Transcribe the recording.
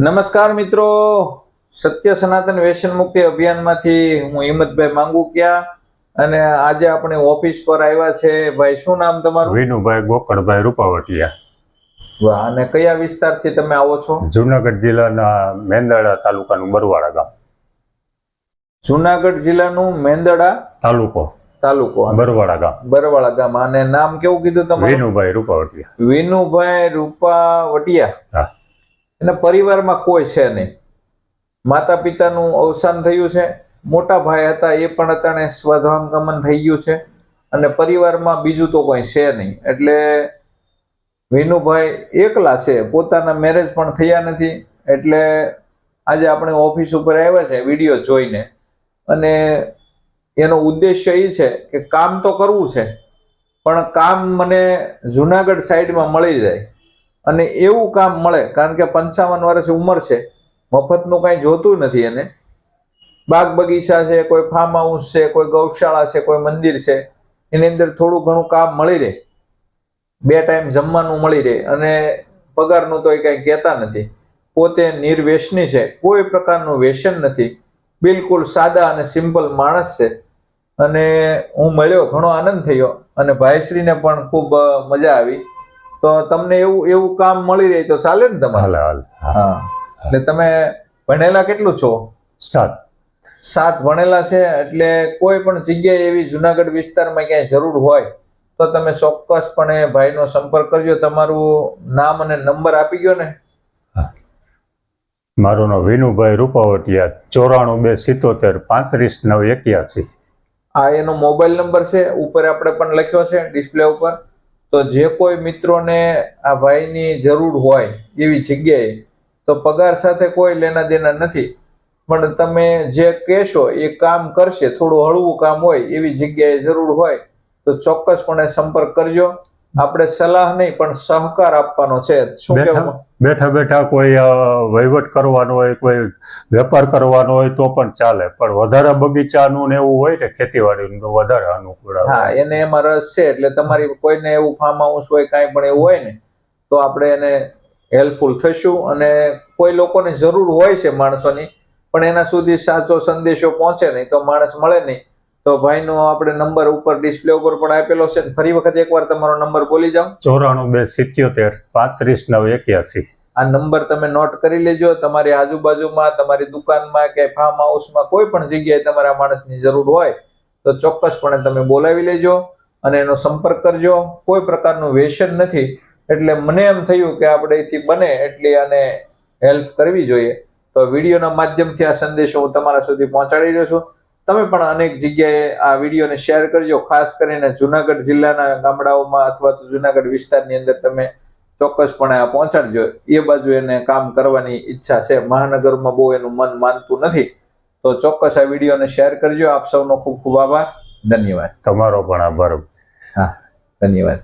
નમસ્કાર મિત્રો. સત્ય સનાતન વ્યસન મુક્તિ અભિયાનમાંથી હું હિંમતભાઈ માંગુકિયા અને આજે આપણે ઓફિસ પર આવ્યા છે. ભાઈ શું નામ તમારું? વિનુભાઈ ગોકળભાઈ રૂપાવટિયા. વાહ અને કયા વિસ્તારથી તમે આવો છો? જુનાગઢ જિલ્લાના મેંદાડા તાલુકાનું બરવાડા ગામ. જુનાગઢ જિલ્લાનું મેંદડા તાલુકો. તાલુકો બરવાડા ગામ. બરવાડા ગામ. અને નામ કેવું કીધું તમારું? વિનુભાઈ રૂપાવટિયા. વિનુભાઈ રૂપાવટિયા. હા. એના પરિવારમાં કોઈ છે નહીં. માતા પિતાનું અવસાન થયું છે. મોટા ભાઈ હતા એ પણ અત્યારે સ્વધામ ગમન થઈ ગયું છે. અને પરિવારમાં બીજું તો કોઈ છે નહીં. એટલે વિનુભાઈ એકલા છે. પોતાના મેરેજ પણ થયા નથી. એટલે આજે આપણે ઓફિસ ઉપર આવ્યા છે વીડિયો જોઈને. અને એનો ઉદ્દેશ્ય એ છે કે કામ તો કરવું છે. પણ કામ મને જુનાગઢ સાઈડમાં મળી જાય. અને એવું કામ મળે, કારણ કે પંચાવન વર્ષ ઉંમર છે, મફતનું કાંઈ જોતું નથી એને. બાગ બગીચા છે, કોઈ ફાર્મ હાઉસ છે, કોઈ ગૌશાળા છે, કોઈ મંદિર છે, એની અંદર થોડું ઘણું કામ મળી રહે. બે ટાઈમ જમવાનું મળી રહે અને પગારનું તો એ કાંઈ કહેતા નથી. પોતે નિર્વ્યસની છે, કોઈ પ્રકારનું વ્યસન નથી. બિલકુલ સાદા અને સિમ્પલ માણસ છે. અને હું મળ્યો, ઘણો આનંદ થયો અને ભાઈશ્રીને પણ ખૂબ મજા આવી. તો તમને એવું એવું કામ મળી રહે તો ચાલે ને તમારે? હા. એટલે તમે ભણેલા કેટલું છો? સાત. સાત ભણેલા છે એટલે કોઈ પણ જગ્યાએ એવી જુનાગઢ વિસ્તારમાં ક્યાંય જરૂર હોય તો તમે ચોક્કસપણે ભાઈનો સંપર્ક કરજો. તમારું નામ અને નંબર આપી ગયો ને. મારું નામ વિનુભાઈ રૂપાવટિયા ચોરાણું બે સિત્તોતેર પાંત્રીસ નવ એક્યાસી. આ એનો મોબાઈલ નંબર છે ઉપર આપણે પણ લખ્યો છે ડિસ્પ્લે ઉપર. તો જે કોઈ મિત્રોને આ ભાઈની જરૂર હોય એવી જગ્યાએ, તો પગાર સાથે કોઈ લેના દેના નથી. પણ તમે જે કહેશો એ કામ કરશે, થોડું હળવું કામ હોય એવી જગ્યાએ જરૂર હોય, તો ચોક્કસપણે સંપર્ક કરજો. આપણે સલાહ નહીં પણ સહકાર આપવાનો છે. શું બેઠા કહેવું? બેઠા બેઠા કોઈ વહીવટ કરવાનો હોય કોઈ વેપાર કરવાનો હોય તો પણ ચાલે. પણ વધારે બગીચાનું ને એવું હોય ને ખેતીવાડીનું તો વધારે અનુકૂળ હા એને એમાં રસ છે એટલે તમારી કોઈને એવું ફાર્મ હાઉસ હોય કાંઈ પણ એવું હોય ને તો આપણે એને હેલ્પફુલ થશું. અને કોઈ લોકોને જરૂર હોય છે માણસોની પણ એના સુધી સાચો સંદેશો પહોંચે નહીં તો માણસ મળે નહીં. તો ભાઈનો આપણે નંબર ઉપર ડિસ્પ્લે ઉપર પણ આપેલો છે. ફરી વખત એકવાર તમારો નંબર બોલી જાઓ ચોરાણું બે સિત્યોતેર પાંત્રીસ નવ એક્યાસી. આ નંબર તમે નોટ કરી લેજો. તમારી આજુબાજુમાં તમારી દુકાનમાં કે ફાર્મ હાઉસમાં કોઈ પણ જગ્યાએ તમારા માણસની જરૂર હોય તો ચોક્કસપણે તમે બોલાવી લેજો અને એનો સંપર્ક કરજો. કોઈ પ્રકારનું વેસન નથી. એટલે મને એમ થયું કે આપણે એથી બને એટલી આને હેલ્પ કરવી જોઈએ. તો વિડીયોના માધ્યમથી આ સંદેશો હું તમારા સુધી પહોંચાડી રહ્યો છું. તમે પણ અનેક જગ્યાએ આ વિડીયોને શેર કરજો ખાસ કરીને જુનાગઢ જિલ્લાના ગામડાઓમાં અથવા તો જુનાગઢ વિસ્તારની અંદર તમે ચોક્કસપણે આ પહોંચાડજો. એ બાજુ એને કામ કરવાની ઈચ્છા છે. મહાનગરમાં બહુ એનું મન માનતું નથી. તો ચોક્કસ આ વિડીયોને શેર કરજો. આપ સૌનો ખૂબ ખૂબ આભાર. ધન્યવાદ. તમારો પણ આભાર. હા ધન્યવાદ.